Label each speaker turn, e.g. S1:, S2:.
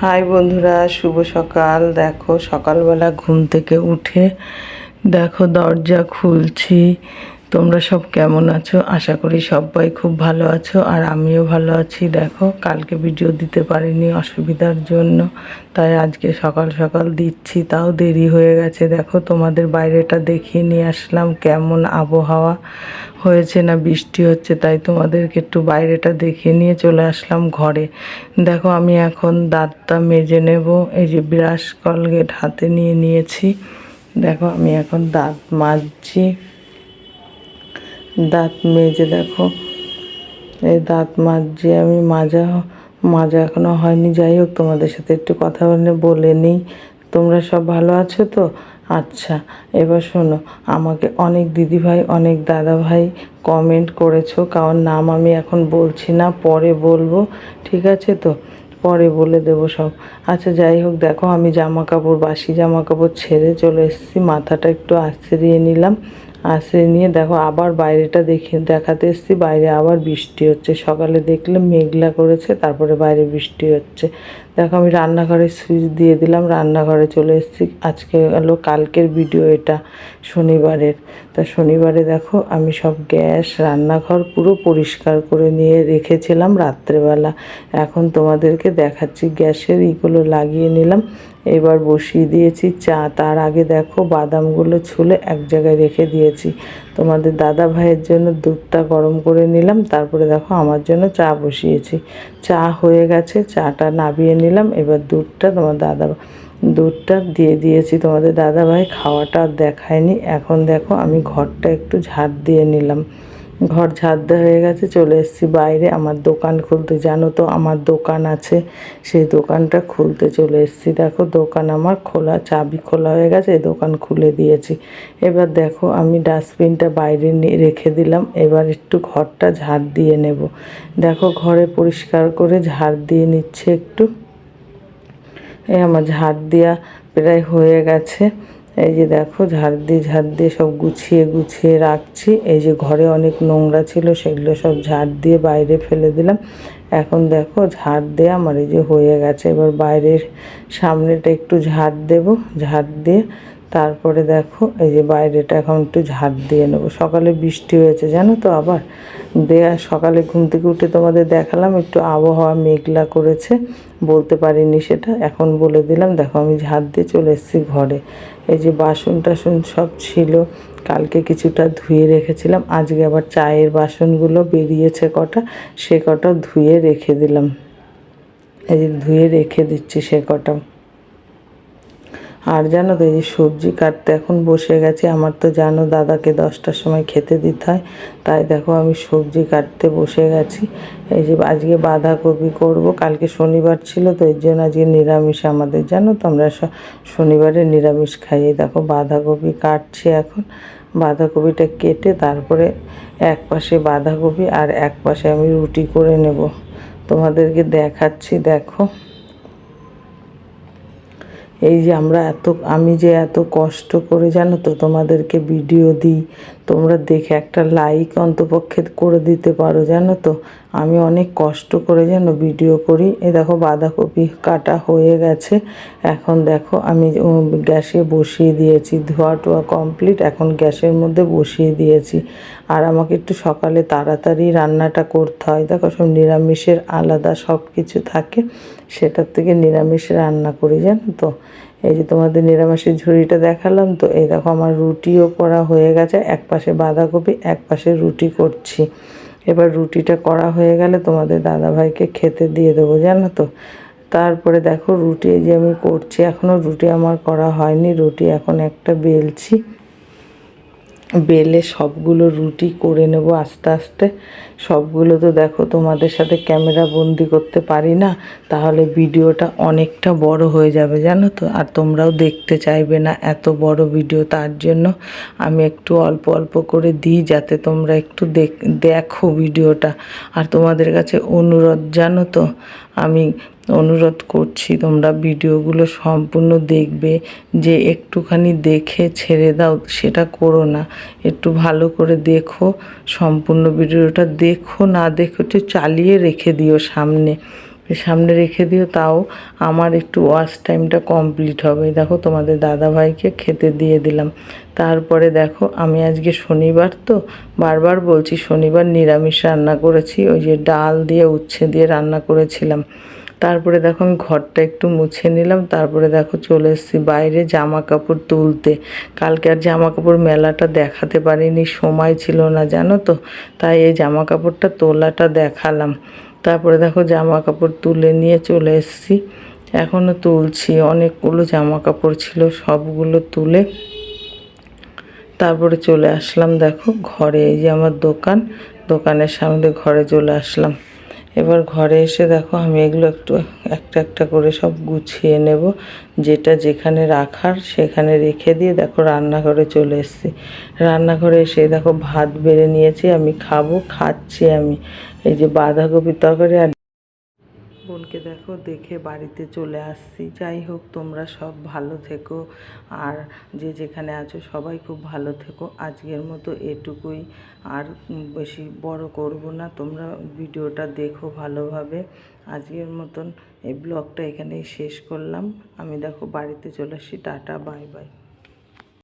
S1: High বন্ধুরা শুভ সকাল। দেখো সকালবেলা ঘুম থেকে উঠে দেখো দরজা খুলছি। তোমরা সব কেমন আছো? আশা করি সবাই খুব ভালো আছো আর আমিও ভালো আছি। দেখো, কালকে ভিডিও দিতে পারিনি অসুবিধার জন্য, তাই আজকে সকাল সকাল দিচ্ছি, তাও দেরি হয়ে গেছে। দেখো, তোমাদের বাইরেটা দেখিয়ে নিয়ে আসলাম, কেমন আবহাওয়া হয়েছে না বৃষ্টি হচ্ছে, তাই তোমাদেরকে একটু বাইরেটা দেখিয়ে নিয়ে চলে আসলাম ঘরে। দেখো, আমি এখন দাঁতটা মেজে নেব, এই যে ব্রাশ কলগেট হাতে নিয়ে নিয়েছি। দেখো, আমি এখন দাঁত মাজছি। দাঁত মেজে দেখো। এই দাঁত মাজছি আমি, মাজা মাজা এখনও হয়নি। যাই হোক, তোমাদের সাথে একটু কথা বলে বলে নিই। তোমরা সব ভালো আছো তো? আচ্ছা এবার শোনো, আমাকে অনেক দিদিভাই, অনেক দাদাভাই কমেন্ট করেছ। কারণ নাম আমি এখন বলছি না, পরে বলব, ঠিক আছে তো? পরে বলে দেবো সব। আচ্ছা যাই হোক, দেখো, আমি জামা কাপড় বাসি জামা কাপড় ছেড়ে চলে এসেছি। মাথাটা একটু আশ্রিয়ে নিলাম। আশ্রিয়ে নিয়ে দেখো, আবার বাইরেটা দেখে দেখাতে এসেছি। বাইরে আবার বৃষ্টি হচ্ছে। সকালে দেখলে মেঘলা করেছে, তারপরে বাইরে বৃষ্টি হচ্ছে। দেখো, আমি রান্নাঘরে সুইচ দিয়ে দিলাম, রান্নাঘরে চলে এসেছি। আজকে হলো কালকের ভিডিও এটা, শনিবারের। তা শনিবারে দেখো, আমি সব গ্যাস, রান্নাঘর পুরো পরিষ্কার করে নিয়ে রেখেছিলাম রাত্রেবেলা। এখন তোমাদেরকে দেখাচ্ছি, গ্যাসের ইগুলো লাগিয়ে নিলাম। এবার বসিয়ে দিয়েছি চা। তার আগে দেখো বাদামগুলো ছুলে এক জায়গায় রেখে দিয়েছি। তোমাদের দাদা ভাইয়ের জন্য দুধটা গরম করে নিলাম, তারপরে দেখো আমার জন্য চা বসিয়েছি। চা হয়ে গেছে, চাটা নাবিয়ে নিলাম। এবার দুধটা তোমার দাদা দুধটা দিয়ে দিয়েছি। তোমাদের দাদা ভাই খাওয়াটা দেখায়নি। এখন দেখো আমি ঘরটা একটু ঝাড় দিয়ে নিলাম। ঘর ঝাড় দেওয়া হয়ে গেছে, চলে এসেছি বাইরে। আমার দোকান খুলতে, জানো তো আমার দোকান আছে। সেই দোকানটা খুলতে চলে এসেছি। দেখো, দোকান আমার খোলা, চাবি খোলা হয়ে গেছে দোকান খুলে দিয়েছি। এবার দেখো, আমি ডাস্টবিনটা বাইরে রেখে দিলাম। এবার একটু ঘরটা ঝাড় দিয়ে নেব। দেখো, ঘরে পরিষ্কার করে ঝাড় দিয়ে নিচ্ছে একটু। এই আমার ঝাড় দেওয়া প্রায় হয়ে গেছে। এই যে দেখো, ঝাড় দিয়ে ঝাড় দিয়ে সব গুছিয়ে গুছিয়ে রাখছি। এই যে ঘরে অনেক নোংরা ছিল, সেগুলো সব ঝাড় দিয়ে বাইরে ফেলে দিলাম। এখন দেখো, ঝাড় দিয়ে আমার এই যে হয়ে গেছে। এবার বাইরের সামনেটা একটু ঝাড় দেব। ঝাড় দিয়ে তারপরে দেখো, এই যে বাইরেটা এখন একটু ঝাড় দিয়ে নেব। সকালে বৃষ্টি হয়েছে, জানো তো আবার? দেয়া সকালে ঘুম থেকে উঠে তোমাদের দেখালাম, একটু আবহাওয়া মেঘলা করেছে, বলতে পারিনি সেটা। এখন বলে দিলাম, দেখো আমি ঝাড় দিয়ে চলে এসেছি ঘরে। এই যে বাসন টাসন সব ছিল, কালকে কিছুটা ধুয়ে রেখেছিলাম। আজকে আবার চায়ের বাসনগুলো বেরিয়েছে কটা, সে কটা ধুয়ে রেখে দিলাম। এই যে ধুয়ে রেখে দিচ্ছি সে কটা। আর জানো তো এই সবজি কাটতে এখন বসে গেছে, আমার তো জানো দাদাকে দশটার সময় খেতে দিতে হয়, তাই দেখো আমি সবজি কাটতে বসে গেছি। এই যে আজকে বাঁধাকপি করব, কালকে শনিবার ছিল তো এর জন্য আজকে নিরামিষ আমাদের, জানো তো আমরা শনিবারে নিরামিষ খাই। দেখো বাঁধাকপি কাটছি এখন, বাঁধাকপিটা কেটে তারপরে এক পাশে বাঁধাকপি আর এক পাশে আমি রুটি করে নেব। তোমাদেরকে দেখাচ্ছি, দেখো। এই যে আমরা এত আমি যে এত কষ্ট করে জানো তো তোমাদেরকে ভিডিও দিই তোমরা দেখে একটা লাইক অন্তপক্ষে করে দিতে পারো, জানো তো? আমি অনেক কষ্ট করে যেন ভিডিও করি। এ দেখো, বাঁধাকপি কাটা হয়ে গেছে। এখন দেখো, আমি গ্যাসে বসিয়ে দিয়েছি। ধোয়া টোয়া কমপ্লিট এখন গ্যাসের মধ্যে বসিয়ে দিয়েছি। আর আমাকে একটু সকালে তাড়াতাড়ি রান্নাটা করতে হয়। দেখো, সব নিরামিষের আলাদা সব কিছু থাকে। সেটার থেকে নিরামিষ রান্না করি, জানো তো? এই যে তোমাদের নিরামিষের ঝুড়িটা দেখালাম, তো এই দেখো আমার রুটিও করা হয়ে গেছে। এক পাশে বাঁধাকপি, এক পাশে রুটি করছি। এবার রুটিটা করা হয়ে গেলে তোমাদের দাদাভাইকে খেতে দিয়ে দেবো, জানো তো? তারপরে দেখো রুটি যে আমি করছি এখনও রুটি আমার করা হয়নি। রুটি এখন একটা বেলছি। বেলে সবগুলো রুটি করে নেব আস্তে আস্তে। সবগুলো তো দেখো তোমাদের সাথে ক্যামেরা বন্দি করতে পারি না, তাহলে ভিডিওটা অনেকটা বড় হয়ে যাবে, জানো তো? আর তোমরাও দেখতে চাইবে না এত বড় ভিডিও, তার জন্য আমি একটু অল্প অল্প করে দিই যাতে তোমরা একটু দেখো ভিডিওটা। আর তোমাদের কাছে অনুরোধ, জানো তো? আমি অনুরোধ করছি, তোমরা ভিডিওগুলো সম্পূর্ণ দেখবে, যে একটুখানি দেখে ছেড়ে দাও, সেটা করো না। একটু ভালো করে দেখো, সম্পূর্ণ ভিডিওটা দেখো, না দেখো একটু চালিয়ে রেখে দিও সামনে। সামনে রেখে দিও, তাও আমার একটু ওয়াশ টাইমটা কমপ্লিট হবে। দেখো, তোমাদের দাদা ভাইকে খেতে দিয়ে দিলাম। তারপরে দেখো, আমি আজকে শনিবার তো, বারবার বলছি শনিবার নিরামিষ রান্না করেছি, ওই যে ডাল দিয়ে উচ্ছে দিয়ে রান্না করেছিলাম। তারপরে দেখো আমি ঘরটা একটু মুছে নিলাম, তারপরে দেখো চলে এসেছি বাইরে জামা কাপড় তুলতে। কালকে আর জামা কাপড় মেলাটা দেখাতে পারিনি, সময় ছিল না, জানো তো? তাই এই জামা কাপড়টা তোলাটা দেখালাম। তারপরে দেখো জামা কাপড় তুলে নিয়ে চলে এসেছি। এখনও তুলছি, অনেকগুলো জামা কাপড় ছিল সবগুলো তুলে। তারপরে চলে আসলাম দেখো ঘরে, এই যে আমার দোকান, দোকানের সামনে ঘরে চলে আসলাম। এবার ঘরে এসে দেখো আমি এগুলো একটু একটা একটা করে সব গুছিয়ে নেব। যেটা যেখানে রাখার সেখানে রেখে দিয়ে দেখো রান্নাঘরে চলে এসেছি। রান্নাঘরে এসে দেখো ভাত বেড়ে নিয়েছি, আমি খাব, খাচ্ছি আমি। এই যে বাঁধাকপির তরকারি আর বোনকে দেখো, দেখে বাড়িতে চলে আসছি। যাই হোক, তোমরা সব ভালো থেকো। আর যে যেখানে আছো, সবাই খুব ভালো থেকো। আজকের মতো এটুকুই। আর বেশি বড় করব না, তোমরা ভিডিওটা দেখো ভালোভাবে। আজকের মতন এই ব্লগটা এখানেই শেষ করলাম। আমি দেখো বাড়িতে চলে আসি টাটা, বাই বাই।